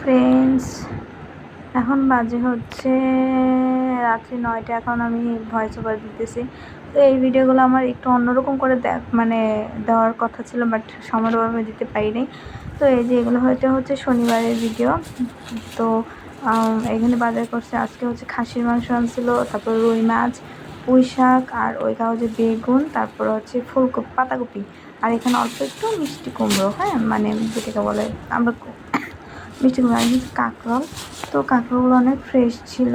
Friends এখন বাজে হচ্ছে রাত্রি নয়টা, এখন আমি ভয়েস ওভার দিতেছি। তো এই ভিডিওগুলো আমার একটু অন্যরকম করে দেখ মানে দেওয়ার কথা ছিল বাট সময়ের অভাবে দিতে পারিনি তো এই যে এগুলো হয়তো হচ্ছে শনিবারের ভিডিও তো এখানে বাজার করছে, আজকে হচ্ছে খাসির মাংস আনছিল, তারপর রুই মাছ, পুঁই শাক, আর ওই কাগজে বেগুন, তারপর হচ্ছে ফুলকপি, পাতাকপি। আর এখানে অল্প একটু মিষ্টি কুমড়ো হ্যাঁ? মানে যেটাকে বলে, আমরা মিষ্টি কুমড়ো আর কাঁকরোল। তো কাঁকরোলগুলো অনেক ফ্রেশ ছিল।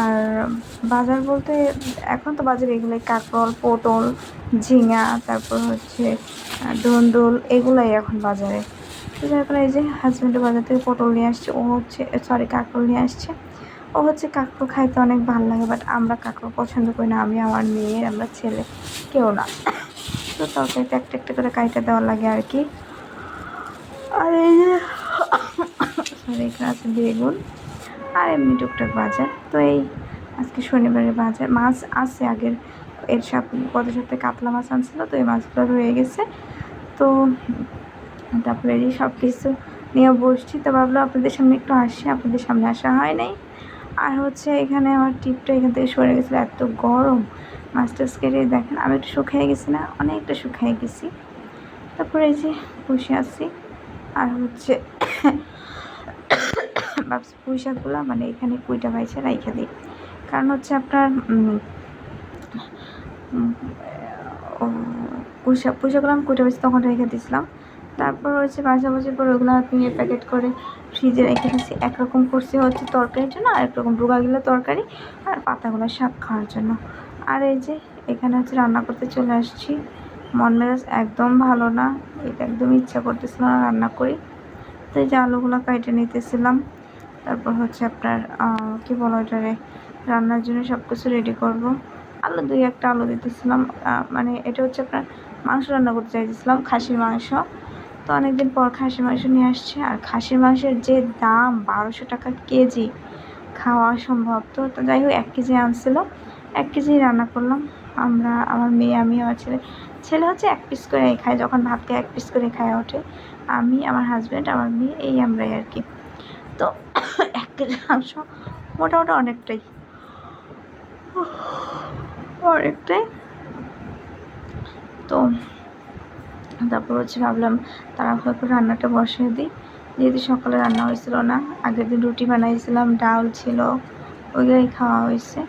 আর বাজার বলতে এখন তো বাজারে এগুলোই কাঁকরোল, পটল, ঝিঙা, তারপর হচ্ছে ধুন্দুল এগুলাই এখন বাজারে। তো যার কারণে এই যে হাজব্যান্ডের বাজার থেকে পটল নিয়ে আসছে, ও হচ্ছে সরি কাঁকরোল নিয়ে আসছে। ও হচ্ছে কাঁকরোল খাইতে অনেক ভালো লাগে বাট আমরা কাঁকরোল পছন্দ করি না। আমি, আমার মেয়ে, আমরা ছেলে, কেউ না। তো তরকারিতে একটা একটা করে কাইটা দেওয়া লাগে আর কি। আর এই যে এখানে আছে বেগুন আর এমনি টুকটাক বাজার। তো এই আজকে শনিবারের বাজার। মাছ আছে আগের, এর সব গত সপ্তাহে কাতলা মাছ আনছিল, তো এই মাছগুলো রয়ে গেছে। তো তারপরে এই সব কিছু নিয়ে বসছি। তো ভাবলাম আপনাদের সামনে একটু আসি, আপনাদের সামনে আসা হয় নাই। আর হচ্ছে এখানে আমার টিপটা এখান থেকে সরে গেছিল, এত গরম। মাছটা কেটে দেখেন, আমি একটু শুকিয়ে গেছি না, অনেকটা শুকিয়ে গেছি। তারপরে এই যে বসে আছি। আর হচ্ছে ভাবছি পুঁই শাকগুলো মানে এখানে পুঁইটা পাইছে রাইখা দিই। কারণ হচ্ছে আপনার উম, উম, ও পুঁই শাক আমি কুইটা পাইছি তখন রেখে দিয়েছিলাম তারপর হচ্ছে পাশাপাশি করে ওগুলো নিয়ে প্যাকেট করে ফ্রিজে রেখে দিচ্ছি একরকম করছি হচ্ছে তরকারির জন্য আর একরকম ডুগাগুলো তরকারি আর পাতাগুলো শাক খাওয়ার জন্য। আর এই যে এখানে হচ্ছে রান্না করতে চলে আসছি। মন মেজাজ একদম ভালো না এটা একদম ইচ্ছা করতেছিল না রান্না করি। তো এই যে আলুগুলো কেটে নিতেছিলাম। তারপর হচ্ছে আপনার কি বলো এটারে রান্নার জন্য সব কিছু রেডি করব। আলু দুই একটা আলু দিতেছিলাম মানে এটা হচ্ছে আপনার মাংস রান্না করতে চাইতেছিলাম, খাসির মাংস। তো অনেকদিন পর খাসির মাংস নিয়ে আসছে, আর খাসির মাংসের যে দাম বারোশো টাকা কেজি খাওয়া সম্ভব। তো তো যাই হোক, এক কেজি আনছিল, এক কেজি রান্না করলাম। আমরা, আমার মেয়ে আমি আমার ছেলে। ছেলে হচ্ছে এক পিস করে খায়, যখন ভাত খায় এক পিস করে খায় ওঠে। আমি, আমার হাজব্যান্ড আমার মেয়ে, এই আমরাই আর কি। তো এক কেজি মাংস মোটামুটি অনেকটাই। অনেকটাই। তো তারপর হচ্ছে ভাবলাম তাড়াহুড়ো করে রান্নাটা বসিয়ে দিই। যেহেতু সকালে রান্না হয়েছিল না, আগের দিন রুটি বানাইছিলাম, ডাল ছিল, ওইগুলোই খাওয়া হয়েছে।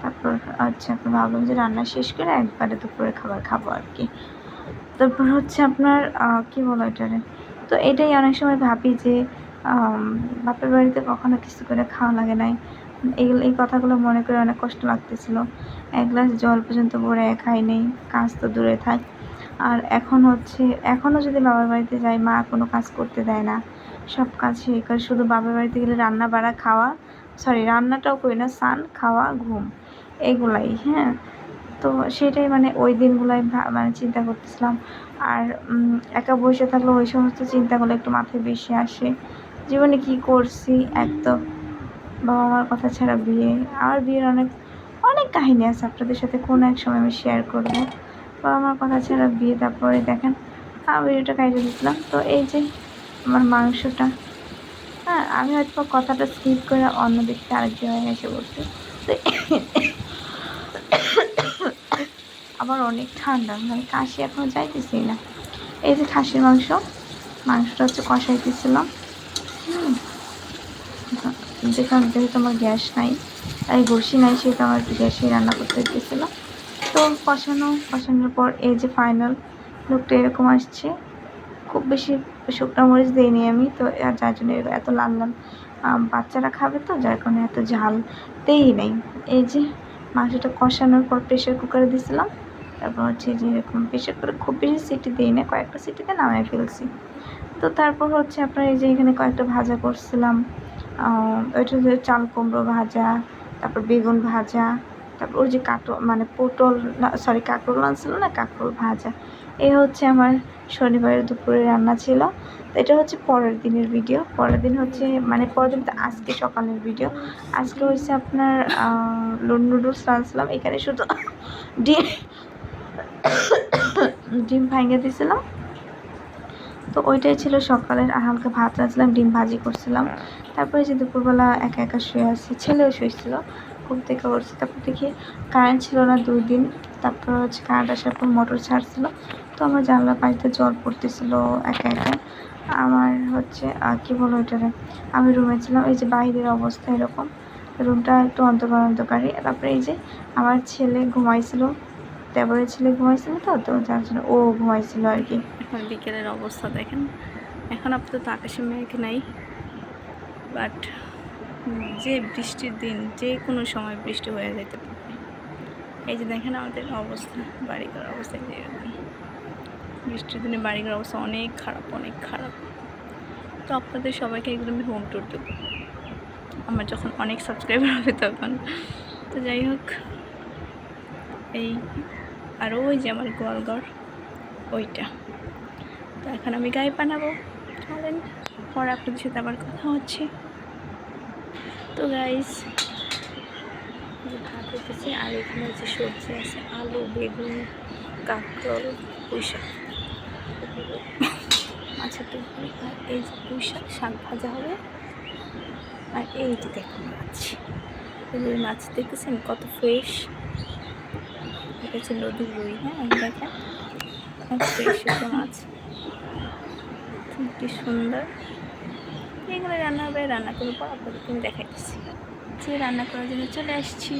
তারপর আচ্ছা আপনার ভাবলাম যে রান্না শেষ করে একবারে দুপুরে খাবার খাব আর কি। তারপর হচ্ছে আপনার কি বলো এটারে তো এটাই অনেক সময় ভাবি যে বাপের বাড়িতে কখনো কিছু করে খাওয়া লাগে নাই। এইগুলো এই কথাগুলো মনে করে অনেক কষ্ট লাগতেছিল। এক গ্লাস জল পর্যন্ত ভরে খাই নেই, কাজ তো দূরে থাক। আর এখন হচ্ছে এখনও যদি বাবার বাড়িতে যাই, মা কোনো কাজ করতে দেয় না। সব কাজ সেই করে, শুধু বাবার বাড়িতে গেলে রান্না বাড়া, খাওয়া সরি রান্নাটাও করি না, স্নান, খাওয়া, ঘুম, এগুলাই হ্যাঁ। তো সেটাই মানে ওই দিনগুলাই মানে চিন্তা করতেছিলাম। আর একা বসে থাকলে ওই সমস্ত চিন্তাগুলো একটু মাথায় বেশি আসে। জীবনে কি করছি, একদম বাবা মার কথা ছাড়া বিয়ে আমার বিয়ের অনেক অনেক কাহিনী আছে আপনাদের সাথে, কোনো এক সময় আমি শেয়ার করব। বাবা মার কথা ছাড়া বিয়ে, তারপরে দেখেন, আমি ভিডিওটা কাইটে দিচ্ছিলাম তো এই যে আমার মাংসটা হ্যাঁ আমি হয়তো কথাটা স্কিপ করে অন্য আরেক জায়গায় এসে বলছি তো আবার অনেক ঠান্ডা মানে কাশি এখনও যাইতেছি না। এই যে খাসির মাংস, মাংসটা হচ্ছে কষাইতেছিলাম। যেখানে যেহেতু আমার গ্যাস নাই তাই বসি নাই সেহেতু আমার একটু গ্যাসেই রান্না করতে দিয়েছিলাম তো কষানো, কষানোর পর এই যে ফাইনাল লুকটা এরকম আসছে। খুব বেশি শুকনো মরিচ দিইনি আমি, তো আর যার জন্য এত লাল লাল বাচ্চারা খাবে তো, যার কারণে এত ঝাল দেই নেই। এই যে মাংসটা কষানোর পর প্রেশার কুকারে দিয়েছিলাম তারপর হচ্ছে যে এরকম প্রেশার কুকারে খুব বেশি সিটি দিই না কয়েকটা সিটিতে নামাই ফেলছি। তো তারপর হচ্ছে আপনার এই যে এখানে কয়েকটা ভাজা করছিলাম ওইটা হচ্ছে চাল কুমড়ো ভাজা, তারপর বেগুন ভাজা, তারপর ওই যে কাটো মানে পটল সরি কাঁকরোল আনছিল না কাঁকরোল ভাজা। এই হচ্ছে আমার শনিবারের দুপুরে রান্না ছিল। তো এটা হচ্ছে পরের দিনের ভিডিও পরের দিন হচ্ছে মানে পরের দিন তো আজকে সকালের ভিডিও আজকে হচ্ছে আপনার নুডলস রাঁধছিলাম এখানে শুধু ডিম ডিম ভাঙে দিয়েছিলাম তো ওইটাই ছিল সকালের, আর হালকা ভাত রাখছিলাম ডিম ভাজি করছিলাম। তারপরে যে দুপুরবেলা একা একা শুয়ে আছি, ছেলেও শুয়েছিল, ঘুম থেকে উঠছি। তারপর দেখি কারেন্ট ছিল না দুই দিন, তারপর হচ্ছে কারেন্ট আসার পর মোটর ছাড়ছিল। তো আমার জানলা পানিতে জল পড়তেছিল একা একা। আমার হচ্ছে কি বলো এটারে আমি রুমে ছিলাম, এই যে বাইরের অবস্থা এরকম। রুমটা একটু অন্ধকার অন্ধকারই। তারপরে এই যে আমার ছেলে ঘুমাইছিল দেবরের ছেলে ঘুমাইছিল তো তো যার জন্য ও ঘুমাইছিল আর কি। এখন বিকেলের অবস্থা দেখেন। এখন আপাতত আকাশে মেঘ নাই বাট যে বৃষ্টির দিন, যে কোনো সময় বৃষ্টি হয়ে যেতে পারে। এই যে দেখেন আমাদের অবস্থা, বাড়িঘর অবস্থা এই যে বৃষ্টির দিনে বাড়িঘর অবস্থা অনেক খারাপ অনেক খারাপ। তো আপনাদের সবাইকে একদম হোম ট্যুর দেবো। আমার যখন অনেক সাবস্ক্রাইবার হবে তখন। তো যাই হোক, এই আর ওই যে আমার গোয়ালঘর, ওইটা। তো এখন আমি গায়ে বানাবো। চলেন, পরে আপনাদের সাথে আবার কথা হচ্ছে। তো গাইস ভাত হতেছে আর এখানে যে সবজি আছে, আলু, বেগুন, কাঁকরোল, পুঁইশাক। মাছের তরকারি আর এই যে পুঁইশাক, শাক ভাজা হবে। আর এই যে দেখুন মাছ। এই মাছ দেখতেছেন, কত ফ্রেশ এটা হচ্ছে নদীর রুই হ্যাঁ দেখেন। একটা মাছ। কি সুন্দর। এগুলো রান্না হবে, রান্না করার পর আপনাদেরকে আমি দেখাইতেছি। যে রান্না করার জন্য চলে আসছি।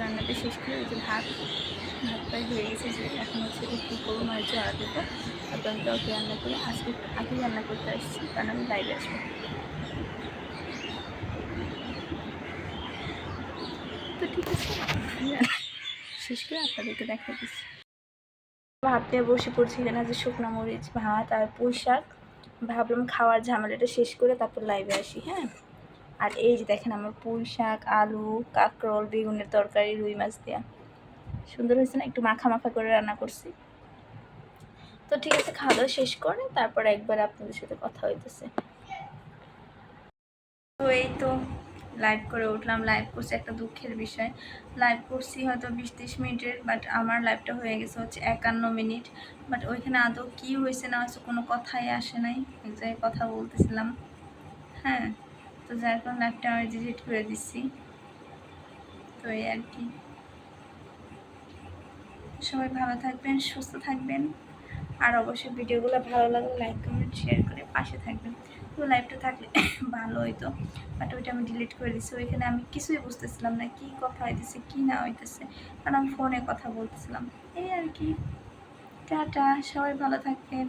রান্নাটা শেষ করে ওই যে ভাত ভাত প্রায় হয়ে গেছে যে এখন হচ্ছে একটু করব মানে জড়া দেবো। আমি কাউকে রান্না করে, আজকে একটু আগে রান্না করতে আসছি, কারণ আমি বাইরে আসব। তো ঠিক আছে শেষ করে আপনাদেরকে দেখা দিচ্ছি। নিয়ে বসে পড়ছি এখানে যে শুকনো মরিচ, ভাত আর পুঁই শাক। ভাবলাম খাওয়ার ঝামেলাটা শেষ করে তারপর লাইভে আসি হ্যাঁ? আর এই যে দেখেন আমার পুঁই শাক, আলু, কাঁকরোল, বেগুনের তরকারি, রুই মাছ দেওয়া সুন্দর হয়েছে না? একটু মাখা মাখা করে রান্না করছি। তো ঠিক আছে, খাওয়া দাওয়া শেষ করে তারপর একবার আপনাদের সাথে কথা হইতেছে। তো এই তো লাইভ করে উঠলাম। লাইভ করছি একটা দুঃখের বিষয়। লাইভ করছি হয়তো বিশ ত্রিশ মিনিটের বাট আমার লাইভটা হয়ে গেছে হচ্ছে একান্ন মিনিট। বাট ওইখানে আদৌ কী হয়েছে না হয়েছে কোনো কথাই আসে নাই। এক জায়গায় কথা বলতেছিলাম। হ্যাঁ তো যার কারণে লাইভটা আমি ডিলিট করে দিচ্ছি। তো এই আর কি। সবাই ভালো থাকবেন, সুস্থ থাকবেন। আর অবশ্যই ভিডিওগুলো ভালো লাগলে লাইক কমেন্ট শেয়ার করে পাশে থাকবেন। তো লাইভটা থাকলে ভালো হইতো। বাট ওইটা আমি ডিলিট করে দিছি। ওইখানে আমি কিছুই বুঝতেছিলাম না কি কথা হইতেছে, কি না হইতেছে। কারণ আমি ফোনে কথা বলতেছিলাম। এই আর কি। টাটা, সবাই ভালো থাকবেন।